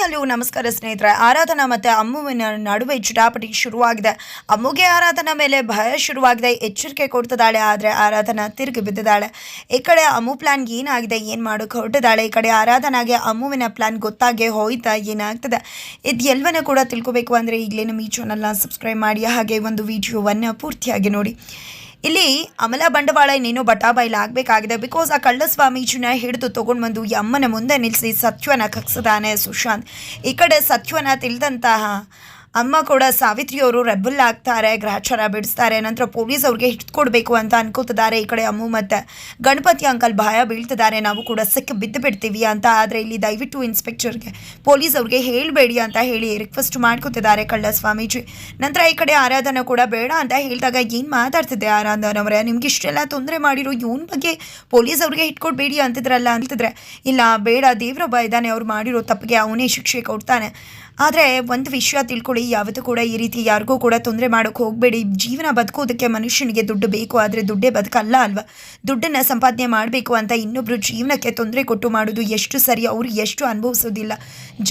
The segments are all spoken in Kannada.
ಹಲೋ ನಮಸ್ಕಾರ ಸ್ನೇಹಿತರೆ. ಆರಾಧನಾ ಮತ್ತೆ ಅಮ್ಮುವಿನ ನಡುವೆ ಜಟಾಪಟಿ ಶುರುವಾಗಿದೆ. ಅಮ್ಮುಗೆ ಆರಾಧನಾ ಮೇಲೆ ಭಯ ಶುರುವಾಗಿದೆ. ಎಚ್ಚರಿಕೆ ಕೊಡ್ತಿದ್ದಾಳೆ, ಆದರೆ ಆರಾಧನಾ ತಿರುಗಿ ಬಿದ್ದಿದ್ದಾಳೆ. ಈ ಕಡೆ ಅಮ್ಮು ಪ್ಲಾನ್ ಏನಾಗಿದೆ, ಏನು ಮಾಡೋಕೆ ಹೊರಟಿದ್ದಾಳೆ. ಈ ಕಡೆ ಆರಾಧನಾಗೆ ಅಮ್ಮುವಿನ ಪ್ಲಾನ್ ಗೊತ್ತಾಗೆ ಹೋಯ್ತಾ ಏನಾಗ್ತದೆ. ಇದು ಎಲ್ವನ ಕೂಡ ತಿಳ್ಕೊಬೇಕು ಅಂದರೆ ಈಗಲೇ ನಮ್ಮ ಈ ಚಾನಲ್ನ ಸಬ್ಸ್ಕ್ರೈಬ್ ಮಾಡಿ. ಹಾಗೆ ಒಂದು ವಿಡಿಯೋವನ್ನು ಪೂರ್ತಿಯಾಗಿ ನೋಡಿ. ಇಲ್ಲಿ ಅಮಲ ಬಂಡವಾಳ ಇನ್ನೇನು ಬಟಾಬೈಲ್ ಆಗಬೇಕಾಗಿದೆ. ಬಿಕಾಸ್ ಆ ಕಳ್ಳ ಸ್ವಾಮೀಜಿನ ಹಿಡಿದು ತೊಗೊಂಡು ಬಂದು ಈ ಅಮ್ಮನ ಮುಂದೆ ನಿಲ್ಲಿಸಿ ಸತ್ಯವನ ಕಕ್ಸದಾನೆ ಸುಶಾಂತ್. ಈ ಕಡೆ ಸತ್ಯವನ ತಿಳಿದಂತಹ ಅಮ್ಮ ಕೂಡ ಸಾವಿತ್ರಿಯವರು ರೆಬಲ್ ಆಗ್ತಾರೆ ಗ್ರಹಚಾರ ಬಿಡಿಸ್ತಾರೆ, ನಂತರ ಪೊಲೀಸ್ ಅವ್ರಿಗೆ ಹಿಡ್ಕೊಡ್ಬೇಕು ಅಂತ ಅನ್ಕೋತಿದ್ದಾರೆ. ಈ ಕಡೆ ಅಮ್ಮು ಮತ್ತು ಗಣಪತಿ ಅಂಕಲ್ ಭಯ ಬೀಳ್ತಿದ್ದಾರೆ. ನಾವು ಕೂಡ ಸಿಕ್ಕ ಬಿದ್ದು ಬಿಡ್ತೀವಿ ಅಂತ. ಆದರೆ ಇಲ್ಲಿ ದಯವಿಟ್ಟು ಇನ್ಸ್ಪೆಕ್ಟರ್ಗೆ, ಪೊಲೀಸ್ ಅವ್ರಿಗೆ ಹೇಳಬೇಡಿ ಅಂತ ಹೇಳಿ ರಿಕ್ವೆಸ್ಟ್ ಮಾಡ್ಕೋತಿದ್ದಾರೆ ಕಳ್ಳ ಸ್ವಾಮೀಜಿ ನಂತರ ಈ ಕಡೆ ಆರಾಧನೆ ಕೂಡ ಬೇಡ ಅಂತ ಹೇಳಿದಾಗ ಏನು ಮಾತಾಡ್ತಿದ್ದೆ ಆರಾಧನವರೇ ನಿಮ್ಗೆ ಇಷ್ಟೆಲ್ಲ ತೊಂದರೆ ಮಾಡಿರೋ ಇವನ್ ಬಗ್ಗೆ ಪೊಲೀಸ್ ಅವ್ರಿಗೆ ಇಟ್ಕೊಡ್ಬೇಡಿ ಅಂತಿದ್ರಲ್ಲ ಅಂತಿದ್ರೆ. ಇಲ್ಲ, ಬೇಡ ದೇವ್ರೊಬ್ಬ ಇದ್ದಾನೆ. ಅವ್ರು ಮಾಡಿರೋ ತಪ್ಪಿಗೆ ಅವನೇ ಶಿಕ್ಷೆ ಕೊಡ್ತಾನೆ. ಆದರೆ ಒಂದು ವಿಷಯ ತಿಳ್ಕೊಳ್ಳಿ, ಯಾವತ್ತೂ ಕೂಡ ಈ ರೀತಿ ಯಾರಿಗೂ ಕೂಡ ತೊಂದರೆ ಮಾಡೋಕ್ಕೆ ಹೋಗಬೇಡಿ. ಜೀವನ ಬದುಕೋದಕ್ಕೆ ಮನುಷ್ಯನಿಗೆ ದುಡ್ಡು ಬೇಕು ಆದರೆ ದುಡ್ಡೇ ಬದುಕಲ್ಲ ಅಲ್ವಾ? ದುಡ್ಡನ್ನು ಸಂಪಾದನೆ ಮಾಡಬೇಕು ಅಂತ ಇನ್ನೊಬ್ಬರು ಜೀವನಕ್ಕೆ ತೊಂದರೆ ಕೊಟ್ಟು ಮಾಡೋದು ಎಷ್ಟು ಸರಿ ಅವರು ಎಷ್ಟು ಅನುಭವಿಸೋದಿಲ್ಲ.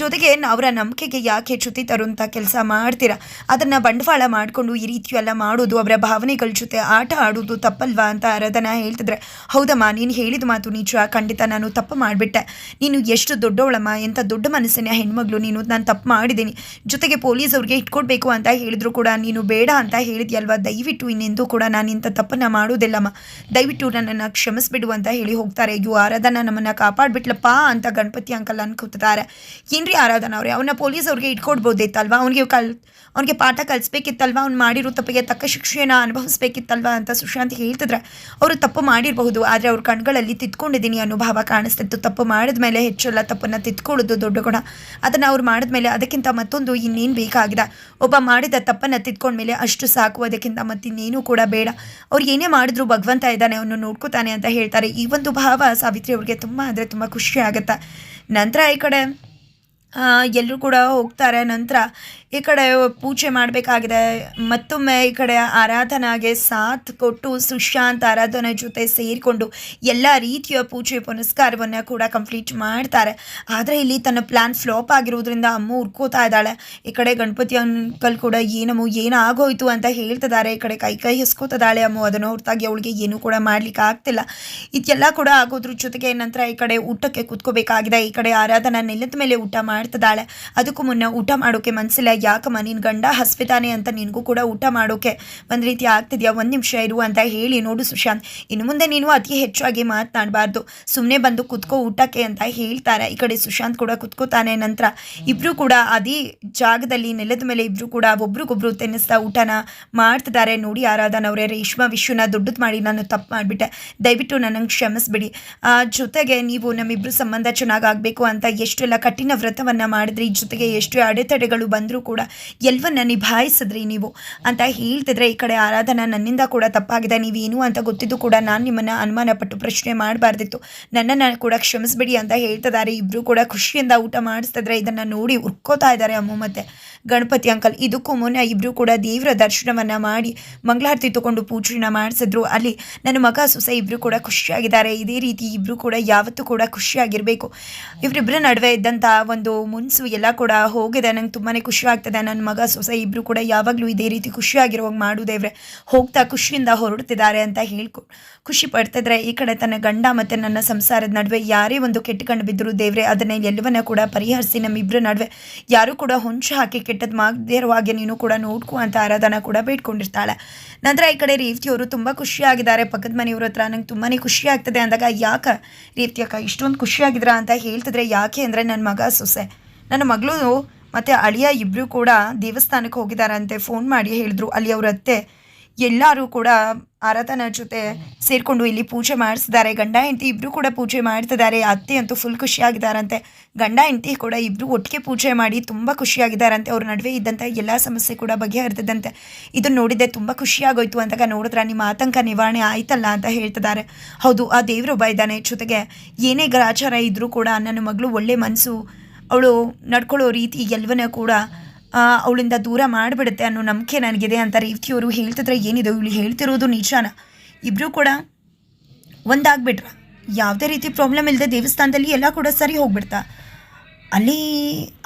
ಜೊತೆಗೆ ಅವರ ನಂಬಿಕೆಗೆ ಯಾಕೆ ಚ್ಯುತಿ ತರುವಂಥ ಕೆಲಸ ಮಾಡ್ತೀರಾ? ಅದನ್ನು ಬಂಡವಾಳ ಮಾಡಿಕೊಂಡು ಈ ರೀತಿ ಎಲ್ಲ ಮಾಡೋದು, ಅವರ ಭಾವನೆಗಳ ಜೊತೆ ಆಟ ಆಡೋದು ತಪ್ಪಲ್ವಾ ಅಂತ ಆರಾಧನಾ ಹೇಳ್ತಿದ್ರೆ, ಹೌದಮ್ಮ, ನೀನು ಹೇಳಿದ ಮಾತು ನಿಜ, ಖಂಡಿತ ನಾನು ತಪ್ಪು ಮಾಡಿಬಿಟ್ಟೆ. ನೀನು ಎಷ್ಟು ದೊಡ್ಡವಳಮ್ಮ ಎಂಥ ದೊಡ್ಡ ಮನಸ್ಸಿನ ಹೆಣ್ಮಗಳು ನೀನು, ನಾನು ತಪ್ಪು ಮಾಡಿದ್ದೀನಿ. ಜೊತೆಗೆ ಪೊಲೀಸ್ ಅವ್ರಿಗೆ ಇಟ್ಕೊಡ್ಬೇಕು ಅಂತ ಹೇಳಿದ್ರು ಕೂಡ. ನೀನು ಬೇಡ ಅಂತ ಹೇಳಿದ್ಯಲ್ವಾ? ದಯವಿಟ್ಟು ಇನ್ನೆಂದು ಕೂಡ ನಾನು ಇಂಥ ತಪ್ಪನ್ನು ಮಾಡೋದಿಲ್ಲಮ್ಮ. ದಯವಿಟ್ಟು ನನ್ನನ್ನು ಕ್ಷಮಿಸ್ಬಿಡು ಅಂತ ಹೇಳಿ ಹೋಗ್ತಾರೆ. ಅಯ್ಯೋ, ಆರಾಧನಾ ನಮ್ಮನ್ನು ಕಾಪಾಡ್ಬಿಟ್ಲಪ್ಪ ಅಂತ ಗಣಪತಿ ಅಂಕಲ್ ಅನ್ಕೋತಾರೆ ಏನ್ರಿ ಆರಾಧನಾ ಅವ್ರೆ? ಅವನ್ನ ಪೊಲೀಸ್ ಅವ್ರಿಗೆ ಇಟ್ಕೊಡ್ಬೋದಿತ್ತಲ್ವಾ? ಅವನಿಗೆ ಕಲ್, ಅವ್ನಿಗೆ ಪಾಠ ಕಲಿಸ್ಬೇಕಿತ್ತಲ್ವಾ? ಅವ್ನು ಮಾಡಿರೋ ತಪ್ಪಿಗೆ ತಕ್ಕ ಶಿಕ್ಷೆಯನ್ನು ಅನುಭವಿಸ್ಬೇಕಿತ್ತಲ್ವಾ ಅಂತ ಸುಶಾಂತ್ ಹೇಳ್ತಿದ್ರೆ ಅವರು ತಪ್ಪು ಮಾಡಿರಬಹುದು. ಆದರೆ ಅವ್ರ ಕಣ್ಗಳಲ್ಲಿ ತಿತ್ಕೊಂಡಿದ್ದೀನಿ ಅನ್ನೋ ಭಾವ ಕಾಣಿಸ್ತಿತ್ತು. ತಪ್ಪು ಮಾಡಿದ್ಮೇಲೆ ಹೆಚ್ಚೆಲ್ಲ ತಪ್ಪನ್ನು ತಿತ್ಕೊಳ್ಳೋದು ದೊಡ್ಡ ಗುಣ. ಅದನ್ನು ಅವ್ರು ಮಾಡಿದ್ಮೇಲೆ ಅದಕ್ಕಿಂತ ಮತ್ತೊಂದು ಇನ್ನೇನು ಬೇಕಾಗಿದೆ ಒಬ್ಬ ಮಾಡಿದ ತಪ್ಪನ್ನು ತಿದ್ಕೊಂಡ್ಮೇಲೆ ಅಷ್ಟು ಸಾಕು, ಅದಕ್ಕಿಂತ ಮತ್ತಿನ್ನೇನು ಕೂಡ ಬೇಡ. ಅವ್ರು ಏನೇ ಮಾಡಿದ್ರು ಭಗವಂತ ಇದ್ದಾನೆ ಅವನು ನೋಡ್ಕೋತಾನೆ ಅಂತ ಹೇಳ್ತಾರೆ. ಈ ಒಂದು ಭಾವ ಸಾವಿತ್ರಿ ಅವ್ರಿಗೆ ತುಂಬ ಅಂದರೆ ತುಂಬ ಖುಷಿ ಆಗುತ್ತೆ. ನಂತರ ಈ ಕಡೆ ಎಲ್ಲರೂ ಕೂಡ ಹೋಗ್ತಾರೆ. ನಂತರ ಈ ಕಡೆ ಪೂಜೆ ಮಾಡಬೇಕಾಗಿದೆ. ಮತ್ತೊಮ್ಮೆ ಈ ಕಡೆ ಆರಾಧನಾಗೆ ಸಾಥ್ ಕೊಟ್ಟು ಸುಶಾಂತ್ ಆರಾಧನೆ ಜೊತೆ ಸೇರಿಕೊಂಡು ಎಲ್ಲ ರೀತಿಯ ಪೂಜೆ ಪುನಸ್ಕಾರವನ್ನು ಕೂಡ ಕಂಪ್ಲೀಟ್ ಮಾಡ್ತಾರೆ. ಆದರೆ ಇಲ್ಲಿ ತನ್ನ ಪ್ಲ್ಯಾನ್ ಫ್ಲಾಪ್ ಆಗಿರೋದ್ರಿಂದ ಅಮ್ಮ ಉರ್ಕೋತಾ ಇದ್ದಾಳೆ. ಈ ಕಡೆ ಗಣಪತಿ ಅಂಕಲ್ ಕೂಡ ಏನಮ್ಮ ಏನು ಆಗೋಯ್ತು ಅಂತ ಹೇಳ್ತಿದ್ದಾರೆ. ಈ ಕಡೆ ಕೈ ಕೈ ಹೆಸ್ಕೋತಿದ್ದಾಳೆ ಅಮ್ಮ. ಅದನ್ನು ಹೊರತಾಗಿ ಅವಳಿಗೆ ಏನೂ ಕೂಡ ಮಾಡ್ಲಿಕ್ಕೆ ಆಗ್ತಿಲ್ಲ. ಇದೆಲ್ಲ ಕೂಡ ಆಗೋದ್ರ ಜೊತೆಗೆ ನಂತರ ಈ ಕಡೆ ಊಟಕ್ಕೆ ಕೂತ್ಕೋಬೇಕಾಗಿದೆ. ಈ ಕಡೆ ಆರಾಧನಾ ನೆಲದ ಮೇಲೆ ಊಟ ಮಾಡ್ತಿದ್ದಾಳೆ. ಅದಕ್ಕೂ ಮುನ್ನ ಊಟ ಮಾಡೋಕೆ ಮನಸ್ಸಿಲ್ಲ ಯಾಕಮ್ಮ ನಿನ್ನ ಗಂಡ ಹಸ್ವಿತಾನೆ ಅಂತ ನಿನಗೂ ಕೂಡ ಊಟ ಮಾಡೋಕೆ ಒಂದು ರೀತಿ ಆಗ್ತಿದ್ಯಾ? ಒಂದು ನಿಮಿಷ ಇರು ಅಂತ ಹೇಳಿ ನೋಡು ಸುಶಾಂತ್. ಇನ್ನು ಮುಂದೆ ನೀನು ಅತಿ ಹೆಚ್ಚಾಗಿ ಮಾತನಾಡಬಾರ್ದು. ಸುಮ್ಮನೆ ಬಂದು ಕುತ್ಕೋ ಊಟಕ್ಕೆ ಅಂತ ಹೇಳ್ತಾರೆ. ಈ ಕಡೆ ಸುಶಾಂತ್ ಕೂಡ ಕುತ್ಕೋತಾನೆ. ನಂತರ ಇಬ್ಬರು ಕೂಡ ಅದೇ ಜಾಗದಲ್ಲಿ ನೆಲದ ಮೇಲೆ ಇಬ್ಬರು ಕೂಡ ಒಬ್ರಿಗೊಬ್ರು ತಿನ್ನಿಸ್ತಾ ಊಟನ ಮಾಡ್ತಿದ್ದಾರೆ. ನೋಡಿ ಆರಾಧನ ಅವರೇ ರೇಷ್ಮಾ ವಿಶ್ವನ ದೊಡ್ಡದು ಮಾಡಿ ನಾನು ತಪ್ಪು ಮಾಡಿಬಿಟ್ಟೆ. ದಯವಿಟ್ಟು ನನಗೆ ಕ್ಷಮಿಸ್ಬಿಡಿ. ಜೊತೆಗೆ ನೀವು ನಮ್ಮಿಬ್ಬರು ಸಂಬಂಧ ಚೆನ್ನಾಗಿ ಆಗಬೇಕು ಅಂತ ಎಷ್ಟೆಲ್ಲ ಕಠಿಣ ವ್ರತವನ್ನು ಮಾಡಿದ್ರಿ ಜೊತೆಗೆ ಎಷ್ಟು ಅಡೆತಡೆಗಳು ಬಂದರೂ ಕೂಡ ಎಲ್ಲವನ್ನ ನಿಭಾಯಿಸಿದ್ರಿ ನೀವು ಅಂತ ಹೇಳ್ತಿದ್ರೆ ಈ ಕಡೆ ಆರಾಧನಾ ನನ್ನಿಂದ ಕೂಡ ತಪ್ಪಾಗಿದೆ. ನೀವೇನು ಅಂತ ಗೊತ್ತಿದ್ದು ಕೂಡ ನಾನು ನಿಮ್ಮನ್ನು ಅನುಮಾನ ಪಟ್ಟು ಪ್ರಶ್ನೆ ಮಾಡಬಾರ್ದಿತ್ತು. ನನ್ನನ್ನು ಕೂಡ ಕ್ಷಮಿಸ್ಬಿಡಿ ಅಂತ ಹೇಳ್ತಿದ್ದಾರೆ. ಇಬ್ಬರು ಕೂಡ ಖುಷಿಯಿಂದ ಊಟ ಮಾಡಿಸ್ತಿದ್ರೆ ಇದನ್ನು ನೋಡಿ ಉರ್ಕೋತಾ ಇದ್ದಾರೆ ಅಮ್ಮ ಮತ್ತೆ ಗಣಪತಿ ಅಂಕಲ್. ಇದಕ್ಕೂ ಮುನ್ನ ಇಬ್ಬರು ಕೂಡ ದೇವರ ದರ್ಶನವನ್ನು ಮಾಡಿ ಮಂಗಳಾರತಿ ತಗೊಂಡು ಪೂಜೆನ ಮಾಡಿಸಿದ್ರು. ಅಲ್ಲಿ ನನ್ನ ಮಗ ಸೊಸೆ ಇಬ್ಬರು ಕೂಡ ಖುಷಿಯಾಗಿದ್ದಾರೆ. ಇದೇ ರೀತಿ ಇಬ್ಬರು ಕೂಡ ಯಾವತ್ತೂ ಕೂಡ ಖುಷಿಯಾಗಿರಬೇಕು. ಇವರಿಬ್ಬರ ನಡುವೆ ಇದ್ದಂಥ ಒಂದು ಮುನ್ಸು ಎಲ್ಲ ಕೂಡ ಹೋಗಿದೆ. ನಂಗೆ ತುಂಬಾ ಖುಷಿ ಆಗ್ತದೆ. ನನ್ನ ಮಗ ಸೊಸೆ ಇಬ್ಬರು ಕೂಡ ಯಾವಾಗಲೂ ಇದೇ ರೀತಿ ಖುಷಿಯಾಗಿರುವಾಗ ಮಾಡುದೇವ್ರೆ ಹೋಗ್ತಾ ಖುಷಿಯಿಂದ ಹೊರಡ್ತಿದ್ದಾರೆ ಅಂತ ಹೇಳ್ಕೊ, ಖುಷಿ ಪಡ್ತಿದ್ರೆ ಈ ಕಡೆ ತನ್ನ ಗಂಡ ಮತ್ತು ನನ್ನ ಸಂಸಾರದ ನಡುವೆ ಯಾರೇ ಒಂದು ಕೆಟ್ಟ ಕಂಡು ಬಿದ್ದರೂ ದೇವ್ರೆ, ಅದನ್ನ ಎಲ್ಲವನ್ನ ಕೂಡ ಪರಿಹರಿಸಿ ನಮ್ಮಿಬ್ಬರ ನಡುವೆ ಯಾರೂ ಕೂಡ ಹೊಂಚು ಹಾಕಿ ಕೆಟ್ಟದ್ದು ಮಾಡದೇ ಹಾಗೆ ನೀನು ಕೂಡ ನೋಡ್ಕೊ ಅಂತ ಆರಾಧನಾ ಕೂಡ ಬೇಡ್ಕೊಂಡಿರ್ತಾಳೆ. ನಂತರ ಈ ಕಡೆ ರೀತಿಯವರು ತುಂಬ ಖುಷಿಯಾಗಿದ್ದಾರೆ. ಪಕ್ಕದ ಮನೆಯವ್ರ ಹತ್ರ ನಂಗೆ ತುಂಬಾ ಖುಷಿ ಆಗ್ತದೆ ಅಂದಾಗ, ಯಾಕೆ ರೇವತಿ ಅಕ್ಕ ಇಷ್ಟೊಂದು ಖುಷಿಯಾಗಿದ್ರ ಅಂತ ಹೇಳ್ತಿದ್ರೆ, ಯಾಕೆ ಅಂದರೆ ನನ್ನ ಮಗ ಸೊಸೆ ನನ್ನ ಮಗಳು ಮತ್ತು ಅಳಿಯ ಇಬ್ಬರು ಕೂಡ ದೇವಸ್ಥಾನಕ್ಕೆ ಹೋಗಿದ್ದಾರಂತೆ ಫೋನ್ ಮಾಡಿ ಹೇಳಿದ್ರು. ಅಲ್ಲಿ ಅವ್ರ ಅತ್ತೆ ಎಲ್ಲರೂ ಕೂಡ ಆರಾಧನ ಜೊತೆ ಸೇರಿಕೊಂಡು ಇಲ್ಲಿ ಪೂಜೆ ಮಾಡಿಸಿದ್ದಾರೆ. ಗಂಡ ಹೆಂಡತಿ ಇಬ್ಬರು ಕೂಡ ಪೂಜೆ ಮಾಡ್ತಿದ್ದಾರೆ. ಅತ್ತೆ ಅಂತೂ ಫುಲ್ ಖುಷಿಯಾಗಿದ್ದಾರಂತೆ. ಗಂಡ ಹೆಂಡತಿ ಕೂಡ ಇಬ್ಬರು ಒಟ್ಟಿಗೆ ಪೂಜೆ ಮಾಡಿ ತುಂಬ ಖುಷಿಯಾಗಿದ್ದಾರಂತೆ. ಅವ್ರ ನಡುವೆ ಇದ್ದಂಥ ಎಲ್ಲ ಸಮಸ್ಯೆ ಕೂಡ ಬಗೆಹರಿದಂತೆ ಇದನ್ನು ನೋಡಿದ್ದೆ ತುಂಬ ಖುಷಿಯಾಗೋಯ್ತು ಅಂತ ನೋಡಿದ್ರೆ, ನಿಮ್ಮ ಆತಂಕ ನಿವಾರಣೆ ಆಯ್ತಲ್ಲ ಅಂತ ಹೇಳ್ತಿದ್ದಾರೆ. ಹೌದು, ಆ ದೇವರೊಬ್ಬ ಇದ್ದಾನೆ. ಜೊತೆಗೆ ಏನೇ ಗ್ರಾಚಾರ ಇದ್ದರೂ ಕೂಡ ನನ್ನ ಮಗಳು ಒಳ್ಳೆ ಮನಸ್ಸು ಅವಳು ನಡ್ಕೊಳ್ಳೋ ರೀತಿ ಎಲ್ಲವನ್ನ ಕೂಡ ಅವಳಿಂದ ದೂರ ಮಾಡಿಬಿಡುತ್ತೆ ಅನ್ನೋ ನಂಬಿಕೆ ನನಗಿದೆ ಅಂತ ರೇವತಿಯವರು ಹೇಳ್ತಿದ್ರೆ ಏನಿದೆ? ಇವಳು ಹೇಳ್ತಿರೋದು ನಿಜಾನ. ಇಬ್ಬರೂ ಕೂಡ ಒಂದಾಗ್ಬಿಟ್ರ. ಯಾವುದೇ ರೀತಿ ಪ್ರಾಬ್ಲಮ್ ಇಲ್ಲದೆ ದೇವಸ್ಥಾನದಲ್ಲಿ ಎಲ್ಲ ಕೂಡ ಸರಿ ಹೋಗ್ಬಿಡ್ತಾ. ಅಲ್ಲಿ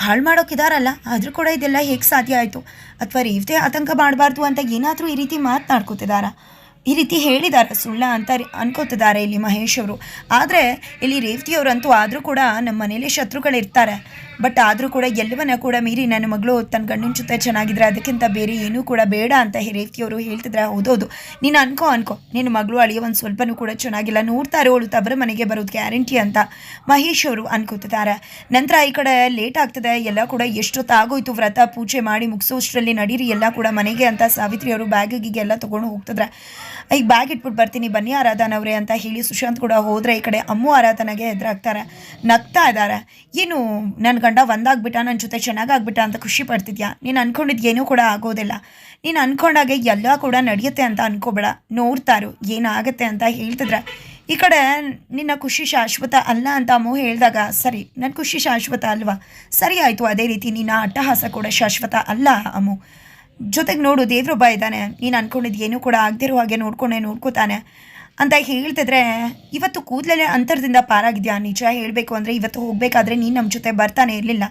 ಹಾಳು ಮಾಡೋಕ್ಕಿದಾರಲ್ಲ ಆದರೂ ಕೂಡ ಇದೆಲ್ಲ ಹೇಗೆ ಸಾಧ್ಯ ಆಯಿತು? ಅಥವಾ ರೇವತಿ ಆತಂಕ ಮಾಡಬಾರ್ದು ಅಂತ ಏನಾದರೂ ಈ ರೀತಿ ಮಾತನಾಡ್ಕೋತಿದ್ದಾರಾ? ಈ ರೀತಿ ಹೇಳಿದ್ದಾರೆ. ಸುಳ್ಳ ಅಂತ ಅನ್ಕೋತಿದ್ದಾರೆ ಇಲ್ಲಿ ಮಹೇಶ್ ಅವರು. ಆದರೆ ಇಲ್ಲಿ ರೇವತಿಯವರಂತೂ ಆದರೂ ಕೂಡ ನಮ್ಮ ಮನೇಲಿ ಶತ್ರುಗಳಿರ್ತಾರೆ. ಬಟ್ ಆದರೂ ಕೂಡ ಎಲ್ಲವನ್ನ ಕೂಡ ಮೀರಿ ನನ್ನ ಮಗಳು ತನ್ನ ಗಂಡನ ಜೊತೆ ಚೆನ್ನಾಗಿದ್ರೆ ಅದಕ್ಕಿಂತ ಬೇರೆ ಏನೂ ಕೂಡ ಬೇಡ ಅಂತ ರೇವತಿಯವರು ಹೇಳ್ತಿದ್ರೆ ಹೌದೌದು. ನೀನು ಅನ್ಕೋ ಅನ್ಕೋ. ನಿನ್ನ ಮಗಳು ಅಳಿಯ ಒಂದು ಸ್ವಲ್ಪನೂ ಕೂಡ ಚೆನ್ನಾಗಿಲ್ಲ. ನೋಡ್ತಾರೆ ಅವಳು ತವರ ಮನೆಗೆ ಬರೋದು ಗ್ಯಾರಂಟಿ ಅಂತ. ಮಹೇಶ್ ಅವರು ಅನ್ಕೋತಿದ್ದಾರೆ ನಂತರ ಈ ಕಡೆ ಲೇಟ್ ಆಗ್ತದೆ. ಎಲ್ಲ ಕೂಡ ಎಷ್ಟೊತ್ತಾಗೋಯ್ತು ವ್ರತ ಪೂಜೆ ಮಾಡಿ ಮುಗಿಸೋಷ್ಟರಲ್ಲಿ ನಡೀರಿ, ಎಲ್ಲ ಕೂಡ ಮನೆಗೆ ಅಂತ ಸಾವಿತ್ರಿ ಅವರು ಬ್ಯಾಗಿಗೆ ಎಲ್ಲ ತೊಗೊಂಡು ಹೋಗ್ತಿದ್ರೆ. ಈಗ ಬ್ಯಾಗ್ ಇಟ್ಬಿಟ್ಟು ಬರ್ತೀನಿ. ಬನ್ನಿ ಆರಾಧನವ್ರೆ ಅಂತ ಹೇಳಿ ಸುಶಾಂತ್ ಕೂಡ ಹೋದ್ರೆ ಈ ಕಡೆ ಅಮ್ಮು ಆರಾಧನೆಗೆ ಎದುರಾಗ್ತಾರೆ. ನಗ್ತಾ ಇದ್ದಾರೆ ಏನು ನನ್ನ ಗಂಡ ಒಂದಾಗ್ಬಿಟ್ಟ ನನ್ನ ಜೊತೆ ಚೆನ್ನಾಗಾಗ್ಬಿಟ್ಟ ಅಂತ ಖುಷಿ ಪಡ್ತಿದ್ಯಾ? ನೀನು ಅನ್ಕೊಂಡಿದ್ದು ಏನೂ ಕೂಡ ಆಗೋದಿಲ್ಲ. ನೀನು ಅನ್ಕೊಂಡಾಗೆ ಎಲ್ಲ ಕೂಡ ನಡೆಯುತ್ತೆ ಅಂತ ಅನ್ಕೋಬೇಡ. ನೋಡ್ತಾರು, ಏನಾಗುತ್ತೆ ಅಂತ ಹೇಳ್ತಿದ್ರೆ. ಈ ಕಡೆ ನಿನ್ನ ಖುಷಿ ಶಾಶ್ವತ ಅಲ್ಲ ಅಂತ ಅಮ್ಮು ಹೇಳಿದಾಗ, ಸರಿ ನನ್ನ ಖುಷಿ ಶಾಶ್ವತ ಅಲ್ವಾ? ಸರಿ ಆಯಿತು, ಅದೇ ರೀತಿ ನಿನ್ನ ಅಟ್ಟಹಾಸ ಕೂಡ ಶಾಶ್ವತ ಅಲ್ಲ ಅಮ್ಮು ಜೊತೆಗೆ ನೋಡು ದೇವ್ರೊಬ್ಬ ಇದ್ದಾನೆ. ನೀನು ಅನ್ಕೊಂಡಿದ್ದು ಏನೂ ಕೂಡ ಆಗದಿರೋ ಹಾಗೆ ನೋಡ್ಕೊಂಡೆ, ನೋಡ್ಕೋತಾನೆ. ಅಂತ ಹೇಳ್ತಿದ್ರೆ, ಇವತ್ತು ಕೂದಲೇ ಅಂತರದಿಂದ ಪಾರಾಗಿದ್ಯಾ? ನಿಜ ಹೇಳಬೇಕು ಅಂದರೆ ಇವತ್ತು ಹೋಗಬೇಕಾದ್ರೆ ನೀನು ನಮ್ಮ ಜೊತೆ ಬರ್ತಾನೆ ಇರಲಿಲ್ಲ.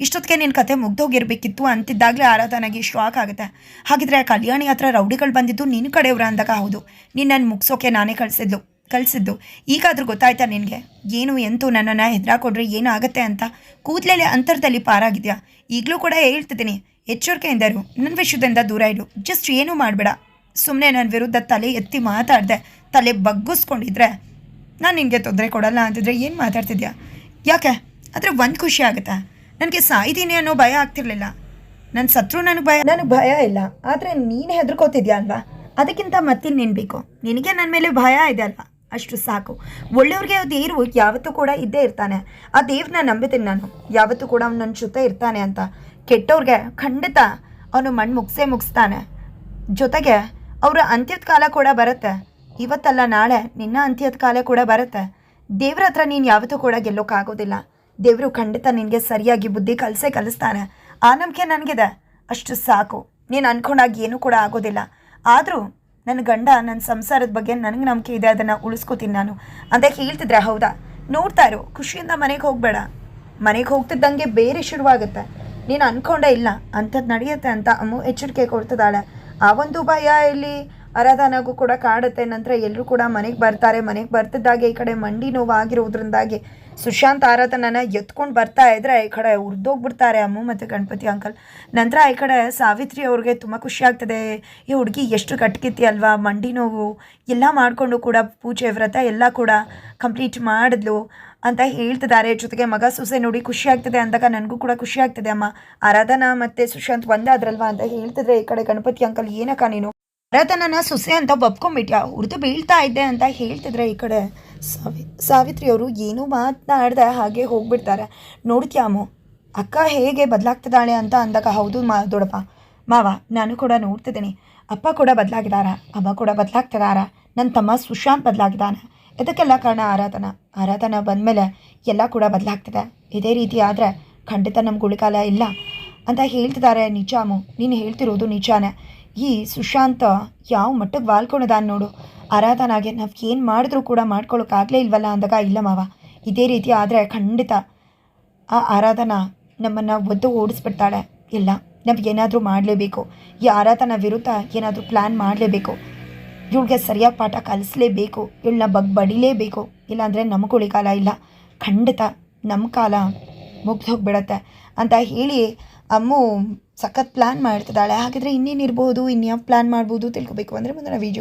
ಇಷ್ಟೊತ್ತಿಗೆ ನಿನ್ನ ಕತೆ ಮುಗ್ದೋಗಿರ್ಬೇಕಿತ್ತು ಅಂತಿದ್ದಾಗಲೇ ಆರಾಧನೆಗೆ ಶಾಕ್ ಆಗುತ್ತೆ. ಹಾಗಿದ್ರೆ ಕಲ್ಯಾಣಿ ಹತ್ರ ರೌಡಿಗಳು ಬಂದಿದ್ದು ನಿನ್ನ ಕಡೆಯವ್ರ ಅಂದಾಗ ಹೌದು. ನಿನ್ನನ್ನು ಮುಗಿಸೋಕೆ ನಾನೇ ಕಳಿಸಿದ್ಲು ಕಳಿಸಿದ್ದು. ಈಗಾದರೂ ಗೊತ್ತಾಯ್ತಾ ನಿನಗೆ? ಏನು ಎಂತು ನನ್ನನ್ನು ಹೆದರಾಕೊಡ್ರೆ ಏನಾಗುತ್ತೆ ಅಂತ? ಕೂದಲೇ ಅಂತರದಲ್ಲಿ ಪಾರಾಗಿದ್ಯಾ? ಈಗಲೂ ಕೂಡ ಹೇಳ್ತಿದ್ದೀನಿ. ಎಚ್ಚರಿಕೆಯಿಂದ ಇರು. ನನ್ನ ವಿಷಯದಿಂದ ದೂರ ಇಡು ಜಸ್ಟ್ ಏನೂ ಮಾಡಬೇಡ. ಸುಮ್ಮನೆ ನನ್ನ ವಿರುದ್ಧ ತಲೆ ಎತ್ತಿ ಮಾತಾಡಿದೆ. ತಲೆ ಬಗ್ಗಿಸ್ಕೊಂಡಿದ್ರೆ ನಾನು ನಿನಗೆ ತೊಂದರೆ ಕೊಡಲ್ಲ ಅಂತಿದ್ರೆ ಏನು ಮಾತಾಡ್ತಿದ್ಯಾ? ಯಾಕೆ? ಆದರೆ ಒಂದು ಖುಷಿ ಆಗುತ್ತೆ. ನನಗೆ ಸಾಯ್ತೀನಿ ಅನ್ನೋ ಭಯ ಆಗ್ತಿರ್ಲಿಲ್ಲ. ನನ್ನ ಸತ್ರು ನನಗೆ ಭಯ ನನಗೆ ಭಯ ಇಲ್ಲ. ಆದರೆ ನೀನು ಹೆದರ್ಕೋತಿದ್ಯಾ ಅಲ್ವಾ? ಅದಕ್ಕಿಂತ ಮತ್ತಿನ್ ನಿನ್ಬೇಕು ಬೇಕು? ನಿನಗೆ ನನ್ನ ಮೇಲೆ ಭಯ ಇದೆ ಅಲ್ವಾ? ಅಷ್ಟು ಸಾಕು. ಒಳ್ಳೆಯವ್ರಿಗೆ ಆ ದೇವರು ಯಾವತ್ತೂ ಕೂಡ ಇದ್ದೇ ಇರ್ತಾನೆ. ಆ ದೇವ್ರನ್ನ ನಂಬಿತೀನಿ ನಾನು. ಯಾವತ್ತೂ ಕೂಡ ಅವ್ನು ನನ್ನ ಜೊತೆ ಇರ್ತಾನೆ ಅಂತ. ಕೆಟ್ಟವ್ರಿಗೆ ಖಂಡಿತ ಅವನು ಮಣ್ಣು ಮುಗಿಸೇ ಮುಗಿಸ್ತಾನೆ. ಜೊತೆಗೆ ಅವರ ಅಂತ್ಯದ ಕಾಲ ಕೂಡ ಬರುತ್ತೆ. ಇವತ್ತಲ್ಲ ನಾಳೆ, ನಿನ್ನ ಅಂತ್ಯದ ಕಾಲ ಕೂಡ ಬರುತ್ತೆ. ದೇವ್ರ ಹತ್ರ ನೀನು ಯಾವತ್ತೂ ಕೂಡ ಗೆಲ್ಲೋಕ್ಕಾಗೋದಿಲ್ಲ ದೇವರು ಖಂಡಿತ ನಿನಗೆ ಸರಿಯಾಗಿ ಬುದ್ಧಿ ಕಲಿಸೇ ಕಲಿಸ್ತಾನೆ. ಆ ನಂಬಿಕೆ ನನಗಿದೆ. ಅಷ್ಟು ಸಾಕು. ನೀನು ಅನ್ಕೊಂಡಾಗಿ ಏನೂ ಕೂಡ ಆಗೋದಿಲ್ಲ. ಆದರೂ ನನ್ನ ಗಂಡ ನನ್ನ ಸಂಸಾರದ ಬಗ್ಗೆ ನನಗೆ ನಂಬಿಕೆ ಇದೆ, ಅದನ್ನು ಉಳಿಸ್ಕೋತೀನಿ ನಾನು. ಅಂತ ಹೇಳ್ತಿದ್ರೆ ಹೌದಾ? ನೋಡ್ತಾ ಇರು. ಖುಷಿಯಿಂದ ಮನೆಗೆ ಹೋಗಬೇಡ. ಮನೆಗೆ ಹೋಗ್ತಿದ್ದಂಗೆ ಬೇರೆ ಶುರುವಾಗುತ್ತೆ. ನೀನು ಅನ್ಕೊಂಡೇ ಇಲ್ಲ. ಅಂಥದ್ದು ನಡೆಯುತ್ತೆ ಅಂತ ಅಮ್ಮು ಎಚ್ಚರಿಕೆ ಕೊಡ್ತಿದ್ದಾಳೆ. ಆ ಒಂದು ಭಯ ಇಲ್ಲಿ ಆರಾಧನಾಗೂ ಕೂಡ ಕಾಡುತ್ತೆ. ನಂತರ ಎಲ್ಲರೂ ಕೂಡ ಮನೆಗೆ ಬರ್ತಾರೆ. ಮನೆಗೆ ಬರ್ತಿದ್ದಾಗೆ ಈ ಕಡೆ ಮಂಡಿ ನೋವು ಆಗಿರೋದ್ರಿಂದಾಗಿ ಸುಶಾಂತ್ ಆರಾಧನನ ಎತ್ಕೊಂಡು ಬರ್ತಾ ಇದ್ರೆ ಈ ಕಡೆ ಉರಿದೋಗ್ಬಿಡ್ತಾರೆ ಅಮ್ಮ ಮತ್ತು ಗಣಪತಿ ಅಂಕಲ್. ನಂತರ ಈ ಕಡೆ ಸಾವಿತ್ರಿ ಅವ್ರಿಗೆ ತುಂಬ ಖುಷಿ ಆಗ್ತದೆ. ಈ ಹುಡುಗಿ ಎಷ್ಟು ಕಟ್ಕಿತ್ತಿ ಅಲ್ವಾ? ಮಂಡಿ ನೋವು, ಎಲ್ಲ ಮಾಡಿಕೊಂಡು ಕೂಡ ಪೂಜೆ ವ್ರತ ಎಲ್ಲ ಕೂಡ ಕಂಪ್ಲೀಟ್ ಮಾಡಿದ್ಲು ಅಂತ ಹೇಳ್ತಿದ್ದಾರೆ. ಜೊತೆಗೆ ಮಗ ಸೊಸೆ ನೋಡಿ ಖುಷಿ ಆಗ್ತದೆ ಅಂದಾಗ ನನಗೂ ಕೂಡ ಖುಷಿ ಆಗ್ತದೆ ಅಮ್ಮ. ಆರಾಧನಾ ಮತ್ತು ಸುಶಾಂತ್ ಒಂದಾದ್ರಲ್ವಾ ಅಂತ ಹೇಳ್ತಿದ್ರೆ ಈ ಕಡೆ ಗಣಪತಿ ಅಂಕಲ್, ಏನಕ್ಕ ನೀನು? ಆರಾಧನನ ಸುಸೆ ಅಂತ ಒಪ್ಕೊಂಡ್ಬಿಟ್ಯಾ ಉರ್ದು ಬೀಳ್ತಾ ಇದ್ದೆ ಅಂತ ಹೇಳ್ತಿದ್ರೆ ಈ ಕಡೆ ಸಾವಿ ಸಾವಿತ್ರಿ ಅವರು ಏನೂ ಮಾತನಾಡ್ದೆ ಹಾಗೆ ಹೋಗ್ಬಿಡ್ತಾರೆ. ನೋಡ್ತ್ಯಾಮು ಅಕ್ಕ ಹೇಗೆ ಬದಲಾಗ್ತಿದ್ದಾಳೆ ಅಂತ ಅಂದಾಗ, ಹೌದು ಮಾ, ದೊಡಪ್ಪ. ಮಾವ, ನಾನು ಕೂಡ ನೋಡ್ತಿದ್ದೀನಿ. ಅಪ್ಪ ಕೂಡ ಬದಲಾಗಿದ್ದಾರ ಅಮ್ಮ ಕೂಡ ಬದಲಾಗ್ತಿದಾರ. ನನ್ನ ತಮ್ಮ ಸುಶಾಂತ್ ಬದಲಾಗಿದ್ದಾನೆ. ಇದಕ್ಕೆಲ್ಲ ಕಾರಣ ಆರಾಧನ. ಆರಾಧನ ಬಂದಮೇಲೆ ಎಲ್ಲ ಕೂಡ ಬದಲಾಗ್ತಿದೆ. ಇದೇ ರೀತಿ ಆದರೆ ಖಂಡಿತ ನಮ್ಗೆ ಉಳಿಕಾಲ ಇಲ್ಲ ಅಂತ ಹೇಳ್ತಿದ್ದಾರೆ ನಿಜಾಮು ನೀನು ಹೇಳ್ತಿರೋದು ನಿಜಾನೇ. ಈ ಸುಶಾಂತ ಯಾವ ಮಟ್ಟಕ್ಕೆ ವಾಲ್ಕೊಂಡಿದ್ದಾನೆ ನೋಡು. ಆರಾಧನಾಗೆ ನಾವು ಏನು ಮಾಡಿದ್ರೂ ಕೂಡ ಮಾಡ್ಕೊಳ್ಳೋಕ್ಕಾಗಲೇ ಇಲ್ವಲ್ಲ ಅಂದಾಗ, ಇಲ್ಲ ಮಾವ. ಇದೇ ರೀತಿ ಆದರೆ ಖಂಡಿತ ಆ ಆರಾಧನಾ ನಮ್ಮನ್ನು ಒದ್ದು ಓಡಿಸ್ಬಿಡ್ತಾಳೆ. ಇಲ್ಲ, ನಾವು ಏನಾದರೂ ಮಾಡಲೇಬೇಕು. ಈ ಆರಾಧನಾ ವಿರುದ್ಧ ಏನಾದರೂ ಪ್ಲ್ಯಾನ್ ಮಾಡಲೇಬೇಕು. ಇವಳಿಗೆ ಸರಿಯಾಗಿ ಪಾಠ ಕಲಿಸ್ಲೇಬೇಕು. ಇವಳನ್ನ ಬಗ್ ಬಡಿಲೇಬೇಕು. ಇಲ್ಲಾಂದರೆ ನಮಗೆ ಉಳಿಕಾಲ ಇಲ್ಲ. ಖಂಡಿತ ನಮ್ಮ ಕಾಲ ಮುಗ್ದು ಹೋಗ್ಬಿಡತ್ತೆ ಅಂತ ಹೇಳಿ ಅಮ್ಮು ಸಖತ್ ಪ್ಲ್ಯಾನ್ ಮಾಡ್ತಿದ್ದಾಳೆ. ಹಾಗಿದ್ರೆ ಇನ್ನೇನಿರ್ಬೋದು ಇನ್ಯಾವ ಪ್ಲ್ಯಾನ್ ಮಾಡ್ಬೋದು? ತಿಳ್ಕೊಬೇಕು. ಅಂದರೆ ಮುಂದಿನ ವೀಡಿಯೋ